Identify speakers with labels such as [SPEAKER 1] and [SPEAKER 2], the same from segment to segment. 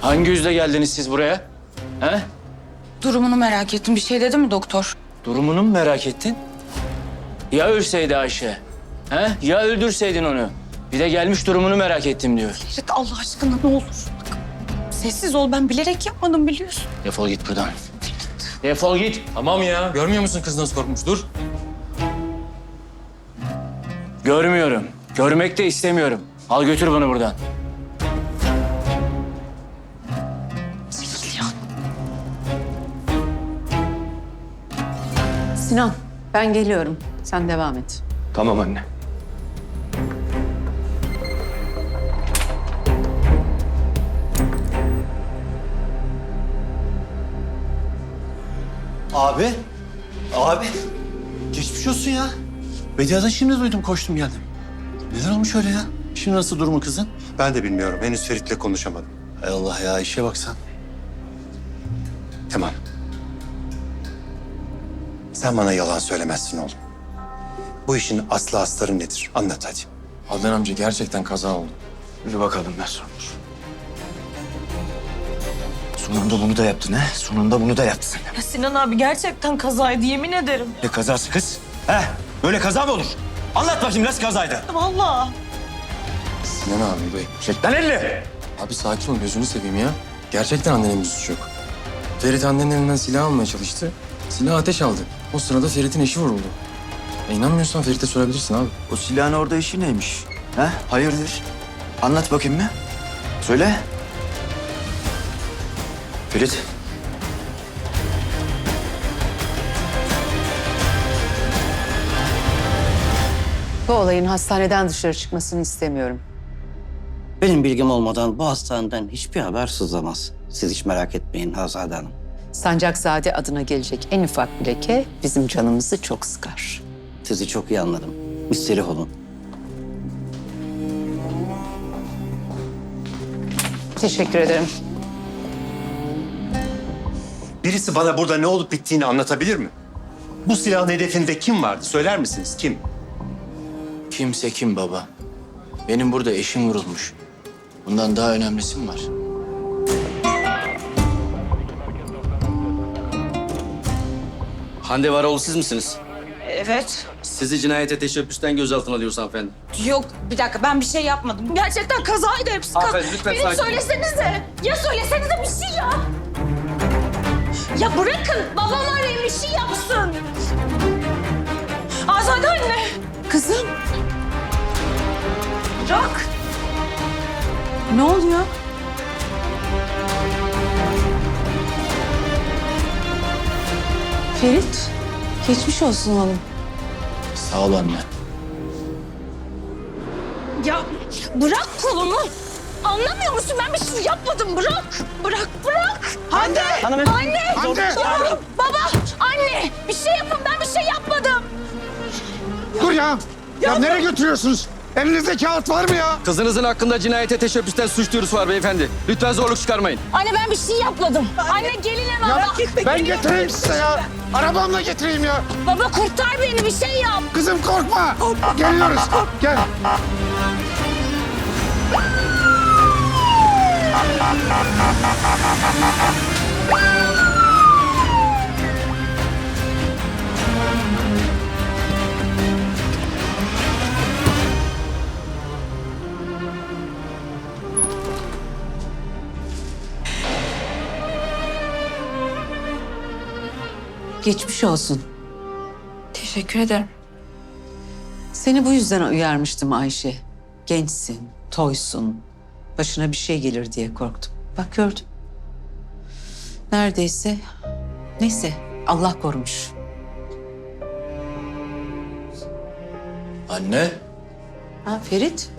[SPEAKER 1] Hangi yüzle geldiniz siz buraya? He?
[SPEAKER 2] Durumunu merak ettim. Bir şey dedi mi doktor?
[SPEAKER 1] Durumunu mu merak ettin? Ya ölseydi Ayşe? He? Ya öldürseydin onu? Bir de gelmiş durumunu merak ettim diyor.
[SPEAKER 2] Ferit Allah aşkına ne olur. Bak, Sessiz ol. Ben bilerek yapmadım biliyorsun.
[SPEAKER 1] Defol git buradan. Defol git.
[SPEAKER 3] Tamam ya. Görmüyor musun kız nasıl korkmuş? Dur.
[SPEAKER 1] Görmüyorum. Görmek de istemiyorum. Al götür bunu buradan.
[SPEAKER 4] Sinan, ben geliyorum. Sen devam et.
[SPEAKER 3] Tamam anne.
[SPEAKER 5] Abi. Abi. Geçmiş olsun ya. Bedia'dan şimdi duydum koştum geldim. Neden olmuş öyle ya? Şimdi nasıl durumu kızın?
[SPEAKER 6] Ben de bilmiyorum. Henüz Ferit'le konuşamadım.
[SPEAKER 5] Hay Allah ya işe bak sen.
[SPEAKER 6] Tamam. Sen bana yalan söylemezsin oğlum. Bu işin aslı astarı nedir? Anlat hadi.
[SPEAKER 3] Adnan amca gerçekten kaza oldu.
[SPEAKER 5] Yürü bakalım ben sonra. Sonunda bunu da yaptın ha? Sonunda bunu da yaptın.
[SPEAKER 7] Ya Sinan abi gerçekten kazaydı yemin ederim.
[SPEAKER 5] Ne kazası kız? He? Böyle kaza mı olur? Anlat bakayım nasıl kazaydı?
[SPEAKER 7] Vallahi.
[SPEAKER 3] Sinan abi bey.
[SPEAKER 5] Çek lan elini!
[SPEAKER 3] Abi sakin ol gözünü seveyim ya. Gerçekten annenin bir suçu yok. Ferit annenin elinden silah almaya çalıştı. Silah ateş aldı. O sırada Ferit'in eşi vuruldu. E inanmıyorsan Ferit'e sorabilirsin abi.
[SPEAKER 5] O silahın orada işi neymiş? He? Hayırdır? Anlat bakayım mı? Söyle. Ferit.
[SPEAKER 4] Bu olayın hastaneden dışarı çıkmasını istemiyorum.
[SPEAKER 8] Benim bilgim olmadan bu hastaneden hiçbir haber sızlamaz. Siz hiç merak etmeyin Hazade Hanım.
[SPEAKER 4] Sancakzade adına gelecek en ufak bir leke bizim canımızı çok sıkar.
[SPEAKER 8] Sizi çok iyi anladım. Müsterih olun.
[SPEAKER 4] Teşekkür ederim.
[SPEAKER 6] Birisi bana burada ne olup bittiğini anlatabilir mi? Bu silahın hedefinde kim vardı? Söyler misiniz? Kim?
[SPEAKER 1] Kimse kim baba? Benim burada eşim vurulmuş. Bundan daha önemlisi mi var?
[SPEAKER 9] Hande Varoğlu siz misiniz?
[SPEAKER 7] Evet.
[SPEAKER 9] Sizi cinayete teşebbüsten gözaltına alıyoruz hanımefendi.
[SPEAKER 7] Yok bir dakika ben bir şey yapmadım. Gerçekten kazaydı hepsi. Kaz-
[SPEAKER 9] Hanımefendi, lütfen
[SPEAKER 7] Benim
[SPEAKER 9] sakin
[SPEAKER 7] söylesenize. Ya söylesenize bir şey ya. Ya bırakın babam arayın bir şey yapsın. Azade anne.
[SPEAKER 4] Kızım,
[SPEAKER 7] Bırak.
[SPEAKER 4] ne oluyor? Ferit, geçmiş olsun oğlum.
[SPEAKER 1] Sağ ol anne.
[SPEAKER 7] Ya bırak kolumu. Anlamıyor musun? Ben bir şey yapmadım. Bırak. Bırak, bırak. Hande. Anne. Hande. Baba, baba, anne. Bir şey yapın. Ben bir şey yapmadım.
[SPEAKER 10] Dur ya. Ya, nereye götürüyorsunuz? Elinizde kağıt var mı ya?
[SPEAKER 9] Kızınızın hakkında cinayete teşebbüsten suç duyurusu var beyefendi. Lütfen zorluk çıkarmayın.
[SPEAKER 7] Anne ben bir şey yapmadım. Anne gelin hemen.
[SPEAKER 10] Ya
[SPEAKER 7] bak.
[SPEAKER 10] ben getireyim size ya. Arabamla getireyim ya.
[SPEAKER 7] Baba kurtar beni bir şey yap.
[SPEAKER 10] Kızım korkma. Geliyoruz. Gel.
[SPEAKER 4] Geçmiş olsun.
[SPEAKER 2] Teşekkür ederim.
[SPEAKER 4] Seni bu yüzden uyarmıştım Ayşe. Gençsin, toysun. Başına bir şey gelir diye korktum. Bak gördüm. Neredeyse. Neyse Allah korumuş.
[SPEAKER 1] Anne,
[SPEAKER 4] Ha Ferit?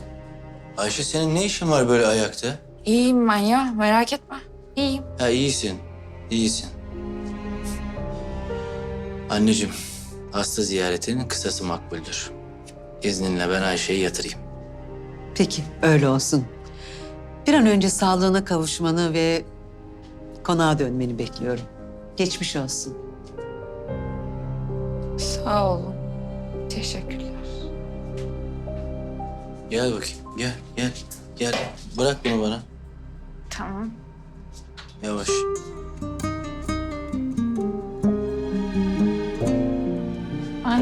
[SPEAKER 1] Ayşe senin ne işin var böyle ayakta?
[SPEAKER 2] İyiyim ben ya. Merak etme. İyiyim.
[SPEAKER 1] Ha iyisin, iyisin. Anneciğim, hasta ziyaretinin kısası makbuldür. İzninle ben Ayşe'yi yatırayım.
[SPEAKER 4] Peki öyle olsun. Bir an önce sağlığına kavuşmanı ve konağa dönmeni bekliyorum. Geçmiş olsun.
[SPEAKER 2] Sağ olun. Teşekkürler.
[SPEAKER 1] Gel bakayım, gel, gel, gel. Bırak bunu bana.
[SPEAKER 2] Tamam.
[SPEAKER 1] Yavaş.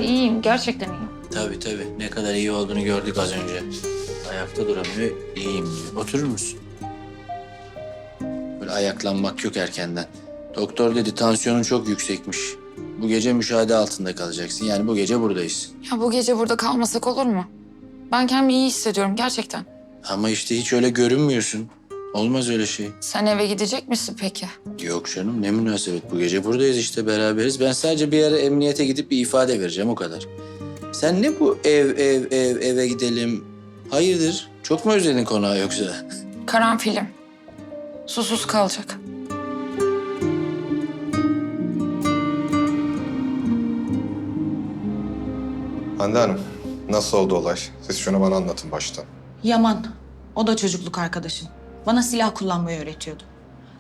[SPEAKER 7] İyiyim gerçekten iyiyim.
[SPEAKER 1] Tabii tabii. Ne kadar iyi olduğunu gördük az önce. Ayakta duramıyor, iyiyim diyor. Oturur musun? Böyle ayaklanmak yok erkenden. Doktor dedi tansiyonun çok yüksekmiş. Bu gece müşahede altında kalacaksın. Yani bu gece buradayız.
[SPEAKER 7] Ya bu gece burada kalmasak olur mu? Ben kendimi iyi hissediyorum gerçekten.
[SPEAKER 1] Ama işte hiç öyle görünmüyorsun. Olmaz öyle şey.
[SPEAKER 7] Sen eve gidecek misin peki?
[SPEAKER 1] Yok canım ne münasebet. Bu gece buradayız işte beraberiz. Ben sadece bir ara emniyete gidip bir ifade vereceğim o kadar. Sen ne bu ev ev ev eve gidelim? Hayırdır? Çok mu özledin konağı yoksa?
[SPEAKER 7] Karanfilim. Susuz kalacak.
[SPEAKER 11] Hande Hanım, nasıl oldu olay? Siz şunu bana anlatın baştan.
[SPEAKER 2] Yaman. O da çocukluk arkadaşım. Bana silah kullanmayı öğretiyordu.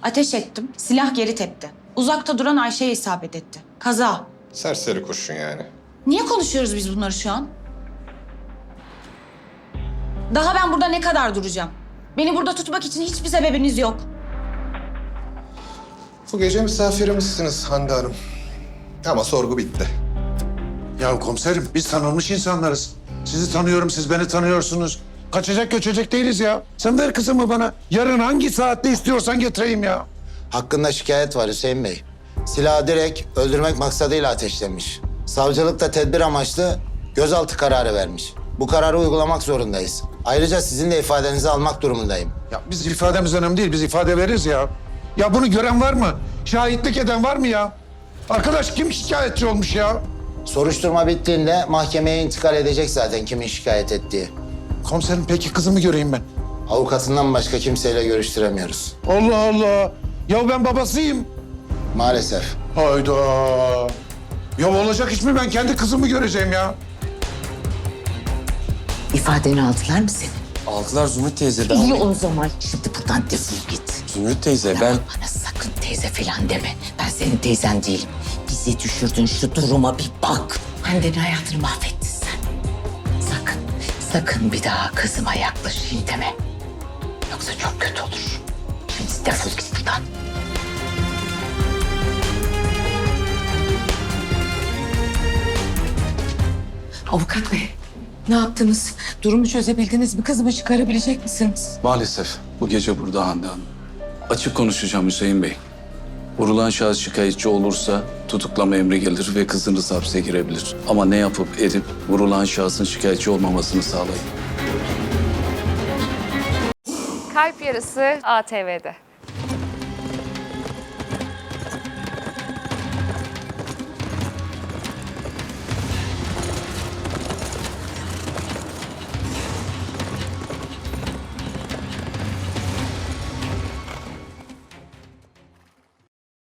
[SPEAKER 2] Ateş ettim. Silah geri tepti. Uzakta duran Ayşe'ye isabet etti. Kaza.
[SPEAKER 11] Serseri kurşun yani.
[SPEAKER 2] Niye konuşuyoruz biz bunları şu an? Daha ben burada ne kadar duracağım? Beni burada tutmak için hiçbir sebebiniz yok.
[SPEAKER 11] Bu gece misafirimizsiniz Hande Hanım. Ama sorgu bitti.
[SPEAKER 10] Ya komiserim biz tanınmış insanlarız. Sizi tanıyorum, siz beni tanıyorsunuz. Kaçacak göçecek değiliz ya. Sen ver kızımı bana. Yarın hangi saatte istiyorsan getireyim ya.
[SPEAKER 12] Hakkında şikayet var Hüseyin Bey. Silahı direkt öldürmek maksadıyla ateşlemiş. Savcılık da tedbir amaçlı gözaltı kararı vermiş. Bu kararı uygulamak zorundayız. Ayrıca sizin de ifadenizi almak durumundayım.
[SPEAKER 10] Ya biz ifademiz önemli değil, biz ifade veririz ya. Ya bunu gören var mı? Şahitlik eden var mı ya? Arkadaş kim şikayetçi olmuş ya?
[SPEAKER 12] Soruşturma bittiğinde mahkemeye intikal edecek zaten kimin şikayet ettiği.
[SPEAKER 10] Komiserim peki kızımı göreyim ben.
[SPEAKER 12] Avukatından başka kimseyle görüştüremiyoruz.
[SPEAKER 10] Allah Allah. Ya ben babasıyım.
[SPEAKER 12] Maalesef.
[SPEAKER 10] Hayda. Ya olacak iş mi? Ben kendi kızımı göreceğim ya.
[SPEAKER 4] İfadeni aldılar mı senin?
[SPEAKER 3] Altılar Zümrüt teyze.
[SPEAKER 4] İyi o zaman. Şimdi buradan defol git.
[SPEAKER 3] Zümrüt teyze ben...
[SPEAKER 4] Bana sakın teyze falan deme. Ben senin teyzen değilim. Bizi düşürdün şu duruma bir bak. Hande'nin hayatını mahvettin sakın bir daha kızıma yaklaşayım deme. Yoksa çok kötü olur. Şimdi defol git buradan. Avukat bey, ne yaptınız? Durumu çözebildiniz mi? Kızımı çıkarabilecek misiniz?
[SPEAKER 9] Maalesef bu gece burada Hande Hanım. Açık konuşacağım Hüseyin Bey. Vurulan şahıs şikayetçi olursa tutuklama emri gelir ve kızınız hapse girebilir. Ama ne yapıp edip vurulan şahsın şikayetçi olmamasını sağlayın.
[SPEAKER 7] Kalp Yarısı ATV'de.